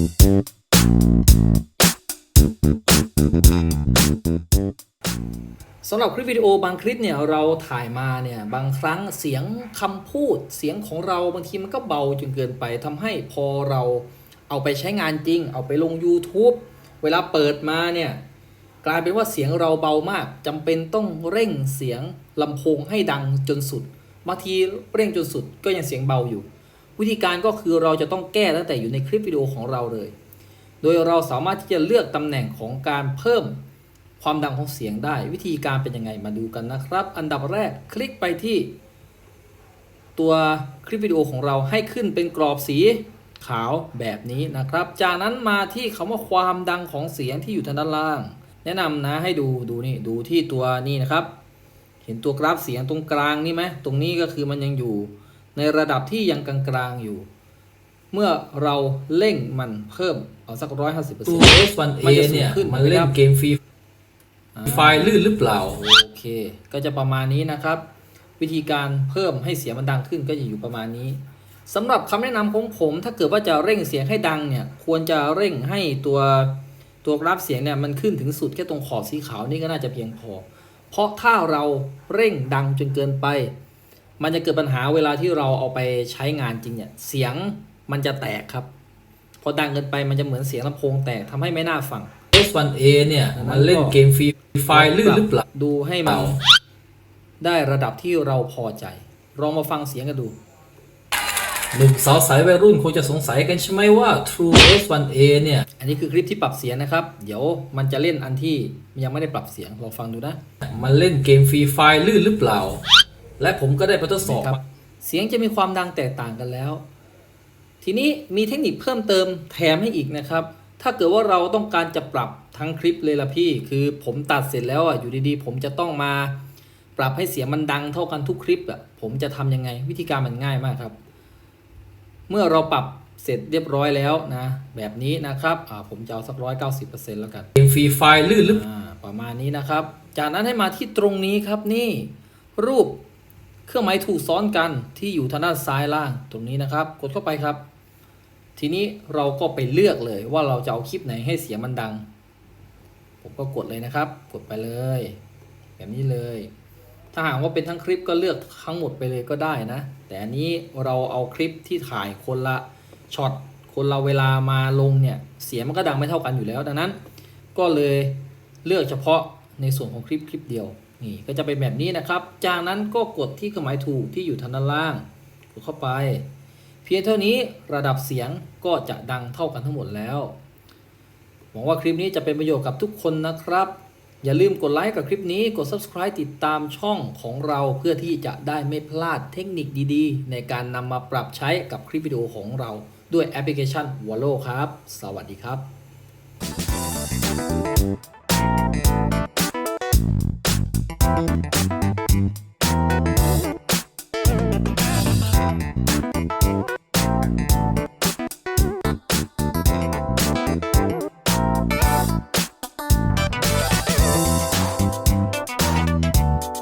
สำหรับคลิปวิดีโอบางคลิปเนี่ยเราถ่ายมาเนี่ยบางครั้งเสียงคำพูดเสียงของเราบางทีมันก็เบาจนเกินไปทำให้พอเราเอาไปใช้งานจริง เอาไปลง YouTube เวลาเปิดมาเนี่ยกลายเป็นว่าเสียงเราเบามากจำเป็นต้องเร่งเสียงลำโพงให้ดังจนสุดบางทีเร่งจนสุดก็ยังเสียงเบาอยู่ วิธีการก็คือเราจะต้องแก้ตั้งแต่อยู่ในคลิปวิดีโอของเราเลย โดยเราสามารถที่จะเลือกตำแหน่งของการเพิ่มความดังของเสียงได้ วิธีการเป็นยังไงมาดูกันนะครับ อันดับแรกคลิกไปที่ ตัวคลิปวิดีโอของเราให้ขึ้นเป็นกรอบสีขาวแบบนี้นะครับ จากนั้นมาที่คำว่าความดังของเสียงที่อยู่ทางด้านล่าง แนะนำนะให้ดูดูนี่ดูที่ตัวนี่นะครับ เห็นตัวกราฟเสียงตรงกลางนี่ไหมตรงนี้ก็คือมันยังอยู่ ในระดับที่ยังกลางๆอยู่ เมื่อเราเร่งมันเพิ่มเอาสักร้อยห้าสิบเปอร์ตัเซ็นวต์ S1A มันจะสูงเนี่ยขึ้นมันไหมเล่ครันบเกมฟรีไฟล์ลื่นหรือเปล่า โอเค ก็จะประมาณนี้นะครับ วิธีการเพิ่มให้เสียงมันดังขึ้นก็จะอยู่ประมาณนี้สำหรับคำแนะนำของผม ถ้าเกิดว่าจะเร่งเสียงให้ดังเนี่ย ควรจะเร่งให้ตัวตัวกราฟเสียงเนี่ยมันขึ้นถึงสุดแค่ตรงขอบสีขาวนี่ก็น่าจะเพียงพอ เพราะถ้าเราเร่งดังจนเกินไป มันจะเกิดปัญหาเวลาที่เราเอาไปใช้งานจริงเนี่ยเสียงมันจะแตกครับ พอดังเกินไปมันจะเหมือนเสียงลำโพงแตกทำให้ไม่น่าฟัง S1A เนี่ยมันเล่นเกมฟรีไฟล์ลื่นหรือเปล่าดูให้มันได้ระดับที่เราพอใจลองมาฟังเสียงกันดูหนุ่มสาวสายวัยรุ่นคงจะสงสัยกันใช่ไหมว่า True S1A เนี่ย อันนี้คือคลิปที่ปรับเสียงนะครับ เดี๋ยวมันจะเล่นอันที่ยังไม่ได้ปรับเสียงลองฟังดูนะ มันเล่นเกมฟรีไฟล์ลื่นหรือเปล่า และผมก็ได้ไปทดสอบครับเสียงจะมีความดังแตกต่างกันแล้ว ทีนี้มีเทคนิคเพิ่มเติมแถมให้อีกนะครับ ถ้าเกิดว่าเราต้องการจะปรับทั้งคลิปเลยล่ะพี่ คือผมตัดเสร็จแล้วอะอยู่ดีๆ ผมจะต้องมาปรับให้เสียงมันดังเท่ากันทุกคลิปอะผมจะทำยังไงวิธีการมันง่ายมากครับ เมื่อเราปรับเสร็จเรียบร้อยแล้วนะ แบบนี้นะครับอ่าผมจะเอาสักร้อยเก้าสิบเปอร์เซ็นต์แล้วกันเกมฟรีไฟล์ลื่นหรืออ่าประมาณนี้นะครับ จากนั้นให้มาที่ตรงนี้ครับนี่ รูป เครื่องหมายถูกซ้อนกันที่อยู่ทางด้านซ้ายล่างตรงนี้นะครับ กดเข้าไปครับ ทีนี้เราก็ไปเลือกเลยว่าเราจะเอาคลิปไหนให้เสียงมันดัง ผมก็กดเลยนะครับ กดไปเลย แบบนี้เลย ถ้าหากว่าเป็นทั้งคลิปก็เลือกทั้งหมดไปเลยก็ได้นะ แต่อันนี้เราเอาคลิปที่ถ่ายคนละช็อตคนละเวลามาลงเนี่ยเสียงมันก็ดังไม่เท่ากันอยู่แล้ว ดังนั้น ก็เลยเลือกเฉพาะในส่วนของคลิปคลิปเดียว นี่ก็จะเป็นแบบนี้นะครับ จากนั้นก็กดที่เครื่องหมายถูกที่อยู่ทางด้านล่าง กดเข้าไป เพียงเท่านี้ระดับเสียงก็จะดังเท่ากันทั้งหมดแล้ว หวังว่าคลิปนี้จะเป็นประโยชน์กับทุกคนนะครับ อย่าลืมกดไลค์กับคลิปนี้ กด subscribe ติดตามช่องของเราเพื่อที่จะได้ไม่พลาดเทคนิคดีๆ ในการนำมาปรับใช้กับคลิปวิดีโอของเราด้วยแอปพลิเคชัน w a l l o ครับ สวัสดีครับ